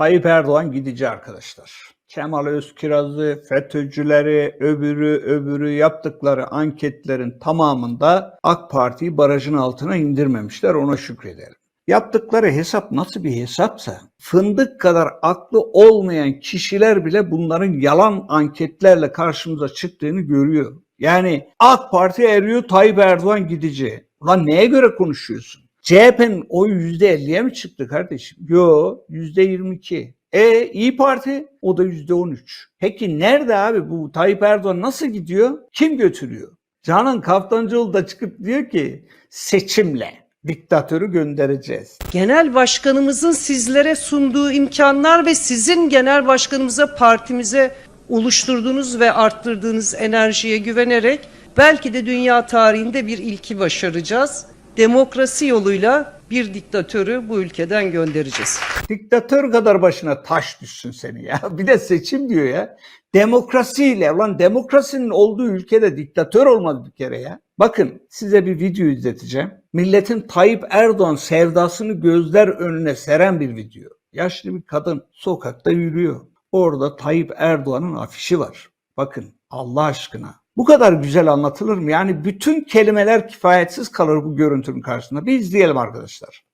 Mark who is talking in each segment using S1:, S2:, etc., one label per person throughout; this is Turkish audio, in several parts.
S1: Tayyip Erdoğan gidici arkadaşlar. Kemal Özkiraz'ı, FETÖ'cüleri, öbürü öbürü yaptıkları anketlerin tamamında AK Parti'yi barajın altına indirmemişler ona şükredelim. Yaptıkları hesap nasıl bir hesapsa fındık kadar aklı olmayan kişiler bile bunların yalan anketlerle karşımıza çıktığını görüyor. Yani AK Parti eriyor Tayyip Erdoğan gidici. Ulan neye göre konuşuyorsun? CHP'nin oyu %50'ye mi çıktı kardeşim? Yo %22. E İyi Parti o da %13. Peki nerede abi bu Tayyip Erdoğan nasıl gidiyor? Kim götürüyor? Canan Kaftancıoğlu da çıkıp diyor ki seçimle diktatörü göndereceğiz.
S2: Genel başkanımızın sizlere sunduğu imkanlar ve sizin genel başkanımıza, partimize oluşturduğunuz ve arttırdığınız enerjiye güvenerek belki de dünya tarihinde bir ilki başaracağız. Demokrasi yoluyla bir diktatörü bu ülkeden göndereceğiz.
S1: Diktatör kadar başına taş düşsün seni ya. Bir de seçim diyor ya. Demokrasiyle ulan demokrasinin olduğu ülkede diktatör olmadı bir kere ya. Bakın size bir video izleteceğim. Milletin Tayyip Erdoğan sevdasını gözler önüne seren bir video. Yaşlı bir kadın sokakta yürüyor. Orada Tayyip Erdoğan'ın afişi var. Bakın Allah aşkına. Bu kadar güzel anlatılır mı? Yani bütün kelimeler kifayetsiz kalır bu görüntünün karşısında. Bir izleyelim arkadaşlar.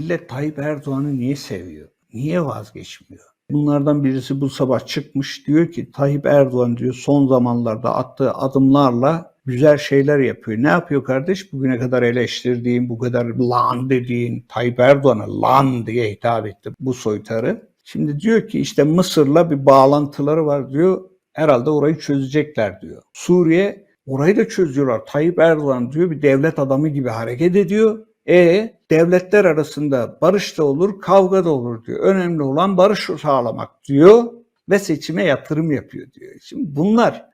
S1: Millet Tayyip Erdoğan'ı niye seviyor? Niye vazgeçmiyor? Bunlardan birisi bu sabah çıkmış diyor ki Tayyip Erdoğan diyor son zamanlarda attığı adımlarla güzel şeyler yapıyor. Ne yapıyor kardeş? Bugüne kadar eleştirdiğin, bu kadar lan dediğin Tayyip Erdoğan'a lan diye hitap etti bu soytarı. Şimdi diyor ki işte Mısır'la bir bağlantıları var diyor. Herhalde orayı çözecekler diyor. Suriye orayı da çözüyorlar. Tayyip Erdoğan diyor bir devlet adamı gibi hareket ediyor. E devletler arasında barış da olur, kavga da olur diyor. Önemli olan barış sağlamak diyor ve seçime yatırım yapıyor diyor. Şimdi bunlar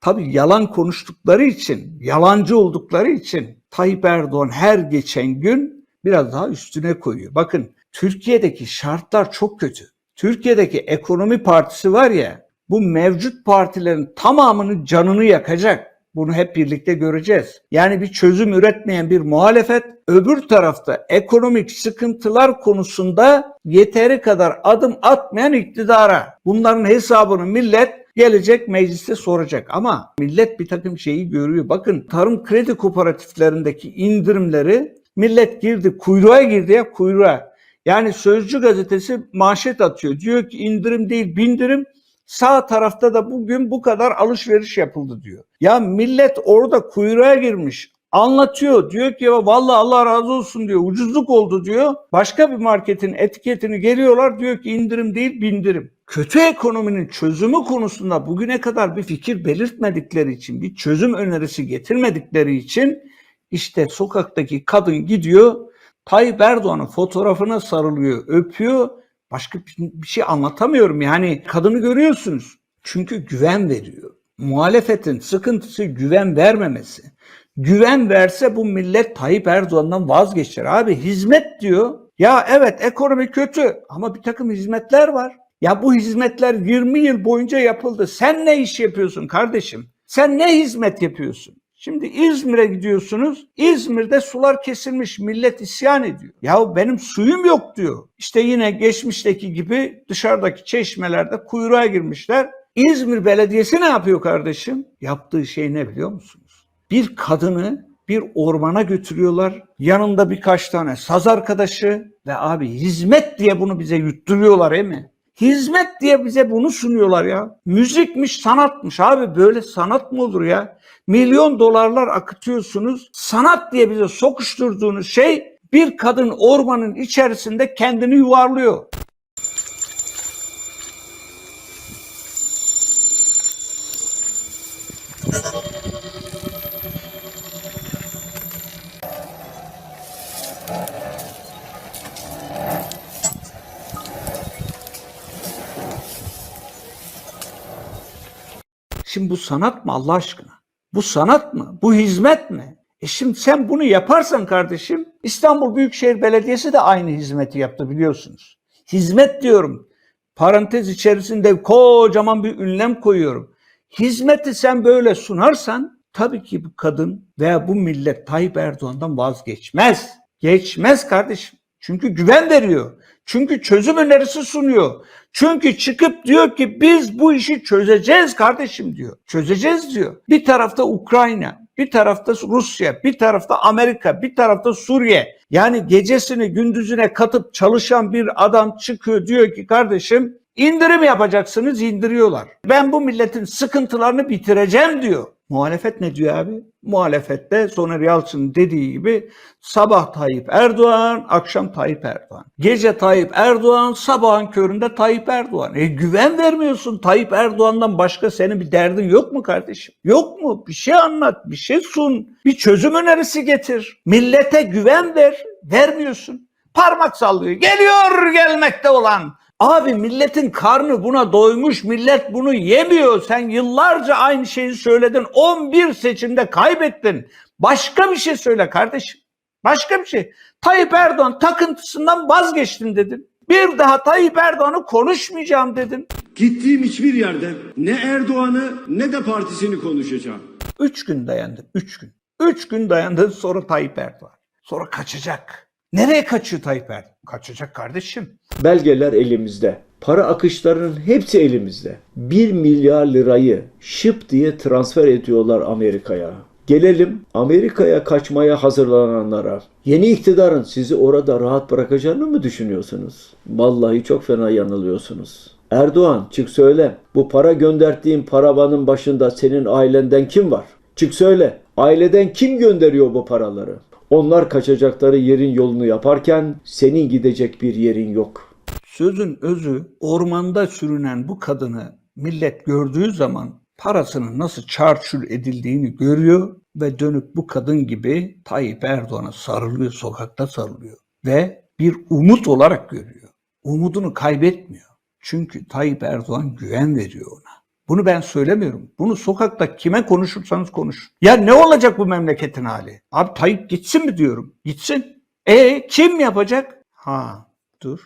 S1: tabii yalan konuştukları için, yalancı oldukları için Tayyip Erdoğan her geçen gün biraz daha üstüne koyuyor. Bakın Türkiye'deki şartlar çok kötü. Türkiye'deki ekonomi partisi var ya bu mevcut partilerin tamamının canını yakacak. Bunu hep birlikte göreceğiz. Yani bir çözüm üretmeyen bir muhalefet öbür tarafta ekonomik sıkıntılar konusunda yeteri kadar adım atmayan iktidara. Bunların hesabını millet gelecek mecliste soracak ama millet bir takım şeyi görüyor. Bakın tarım kredi kooperatiflerindeki indirimleri millet girdi kuyruğa girdi ya kuyruğa. Yani Sözcü gazetesi manşet atıyor. Diyor ki indirim değil bindirim Sağ tarafta da bugün bu kadar alışveriş yapıldı diyor. Ya millet orada kuyruğa girmiş. Anlatıyor. Diyor ki ya vallahi Allah razı olsun diyor. Ucuzluk oldu diyor. Başka bir marketin etiketini geliyorlar. Diyor ki indirim değil bindirim. Kötü ekonominin çözümü konusunda bugüne kadar bir fikir belirtmedikleri için, bir çözüm önerisi getirmedikleri için işte sokaktaki kadın gidiyor Tayyip Erdoğan'ın fotoğrafına sarılıyor, öpüyor Başka bir şey anlatamıyorum yani kadını görüyorsunuz. Çünkü güven veriyor. Muhalefetin sıkıntısı güven vermemesi. Güven verse bu millet Tayyip Erdoğan'dan vazgeçer. Abi hizmet diyor. Ya evet ekonomi kötü ama bir takım hizmetler var. Ya bu hizmetler 20 yıl boyunca yapıldı. Sen ne iş yapıyorsun kardeşim? Sen ne hizmet yapıyorsun? Şimdi İzmir'e gidiyorsunuz. İzmir'de sular kesilmiş. Millet isyan ediyor. Ya benim suyum yok diyor. İşte yine geçmişteki gibi dışarıdaki çeşmelerde kuyruğa girmişler. İzmir Belediyesi ne yapıyor kardeşim? Yaptığı şey ne biliyor musunuz? Bir kadını bir ormana götürüyorlar. Yanında birkaç tane saz arkadaşı ve abi hizmet diye bunu bize yutturuyorlar değil mi? Hizmet diye bize bunu sunuyorlar ya. Müzikmiş, sanatmış abi böyle sanat mı olur ya? Milyon dolarlar akıtıyorsunuz. Sanat diye bize sokuşturduğunuz şey bir kadın ormanın içerisinde kendini yuvarlıyor. Şimdi bu sanat mı Allah aşkına? Bu sanat mı? Bu hizmet mi? E şimdi sen bunu yaparsan kardeşim İstanbul Büyükşehir Belediyesi de aynı hizmeti yaptı biliyorsunuz. Hizmet diyorum. Parantez içerisinde kocaman bir ünlem koyuyorum. Hizmeti sen böyle sunarsan tabii ki bu kadın veya bu millet Tayyip Erdoğan'dan vazgeçmez. Geçmez kardeşim. Çünkü güven veriyor. Çünkü çözüm önerisi sunuyor. Çünkü çıkıp diyor ki biz bu işi çözeceğiz kardeşim diyor. Çözeceğiz diyor. Bir tarafta Ukrayna, bir tarafta Rusya, bir tarafta Amerika, bir tarafta Suriye. Yani gecesini gündüzüne katıp çalışan bir adam çıkıyor diyor ki kardeşim indirim yapacaksınız indiriyorlar. Ben bu milletin sıkıntılarını bitireceğim diyor. Muhalefet ne diyor abi? Muhalefette Soner Yalçın'ın dediği gibi sabah Tayyip Erdoğan, akşam Tayyip Erdoğan. Gece Tayyip Erdoğan, sabahın köründe Tayyip Erdoğan. E güven vermiyorsun Tayyip Erdoğan'dan başka senin bir derdin yok mu kardeşim? Yok mu? Bir şey anlat, bir şey sun, bir çözüm önerisi getir. Millete güven ver, vermiyorsun. Parmak sallıyor. Geliyor gelmekte olan. Abi milletin karnı buna doymuş, millet bunu yemiyor. Sen yıllarca aynı şeyi söyledin. 11 seçimde kaybettin. Başka bir şey söyle kardeşim. Başka bir şey. Tayyip Erdoğan takıntısından vazgeçtim dedin. Bir daha Tayyip Erdoğan'ı konuşmayacağım dedin.
S3: Gittiğim hiçbir yerde ne Erdoğan'ı ne de partisini konuşacağım.
S1: Üç gün dayandı. Üç gün. Üç gün dayandı sonra Tayyip Erdoğan. Sonra kaçacak. Nereye kaçıyor Tayyip Erdoğan? Kaçacak kardeşim.
S4: Belgeler elimizde. Para akışlarının hepsi elimizde. 1 milyar lirayı şıp diye transfer ediyorlar Amerika'ya. Gelelim Amerika'ya kaçmaya hazırlananlara. Yeni iktidarın sizi orada rahat bırakacağını mı düşünüyorsunuz? Vallahi çok fena yanılıyorsunuz. Erdoğan çık söyle. Bu para gönderdiğin paravanın başında senin ailenden kim var? Çık söyle. Aileden kim gönderiyor bu paraları? Onlar kaçacakları yerin yolunu yaparken senin gidecek bir yerin yok.
S1: Sözün özü ormanda sürünen bu kadını millet gördüğü zaman parasının nasıl çarçur edildiğini görüyor ve dönüp bu kadın gibi Tayyip Erdoğan'a sarılıyor, sokakta sarılıyor ve bir umut olarak görüyor. Umudunu kaybetmiyor. Çünkü Tayyip Erdoğan güven veriyor ona. Bunu ben söylemiyorum. Bunu sokakta kime konuşursanız konuşun. Ya ne olacak bu memleketin hali? Abi Tayyip gitsin mi diyorum? Gitsin. E kim yapacak? Ha dur.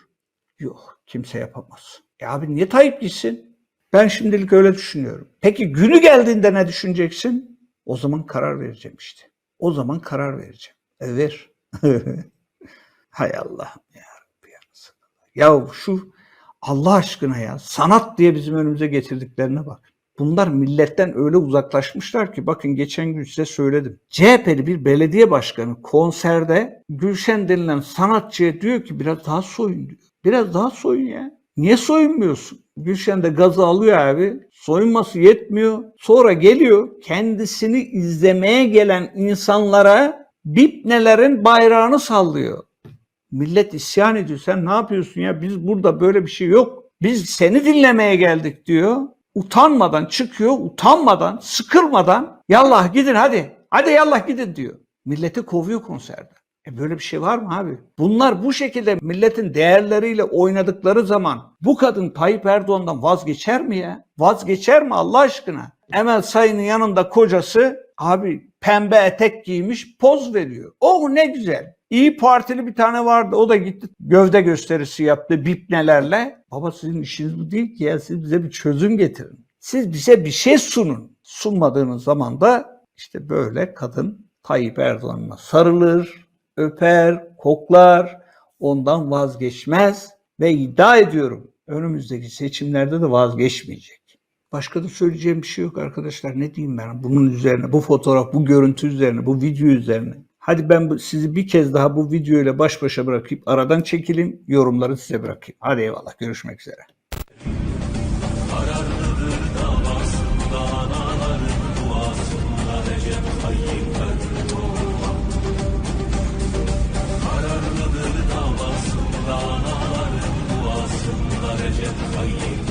S1: Yok kimse yapamaz. E abi niye Tayyip gitsin? Ben şimdilik öyle düşünüyorum. Peki günü geldiğinde ne düşüneceksin? O zaman karar vereceğim işte. O zaman karar vereceğim. E ver. Hay Allah'ım ya Rabbi ya. Ya şu Allah aşkına ya sanat diye bizim önümüze getirdiklerine bak. Bunlar milletten öyle uzaklaşmışlar ki bakın geçen gün size söyledim. CHP'li bir belediye başkanı konserde Gülşen denilen sanatçıya diyor ki biraz daha soyun diyor. Biraz daha soyun ya. Niye soyunmuyorsun? Gülşen de gazı alıyor abi. Soyunması yetmiyor. Sonra geliyor kendisini izlemeye gelen insanlara bipnelerin bayrağını sallıyor. Millet isyan ediyor. Sen ne yapıyorsun ya? Biz burada böyle bir şey yok. Biz seni dinlemeye geldik diyor. Utanmadan çıkıyor, utanmadan, sıkılmadan yallah gidin hadi. Hadi yallah gidin diyor. Milleti kovuyor konserde. E böyle bir şey var mı abi? Bunlar bu şekilde milletin değerleriyle oynadıkları zaman bu kadın Tayyip Erdoğan'dan vazgeçer mi ya? Vazgeçer mi Allah aşkına? Emel Sayın'ın yanında kocası abi pembe etek giymiş poz veriyor. Oh ne güzel. İyi Partili bir tane vardı. O da gitti gövde gösterisi yaptı bipnelerle. Baba sizin işiniz bu değil ki ya. Siz bize bir çözüm getirin. Siz bize bir şey sunun. Sunmadığınız zaman da işte böyle kadın Tayyip Erdoğan'la sarılır, öper, koklar, ondan vazgeçmez ve iddia ediyorum önümüzdeki seçimlerde de vazgeçmeyecek. Başka da söyleyeceğim bir şey yok arkadaşlar. Ne diyeyim ben bunun üzerine, bu fotoğraf, bu görüntü üzerine, bu video üzerine. Hadi ben sizi bir kez daha bu video ile baş başa bırakıp aradan çekilin. Yorumları size bırakayım. Hadi eyvallah. Görüşmek üzere. Recep Tayyip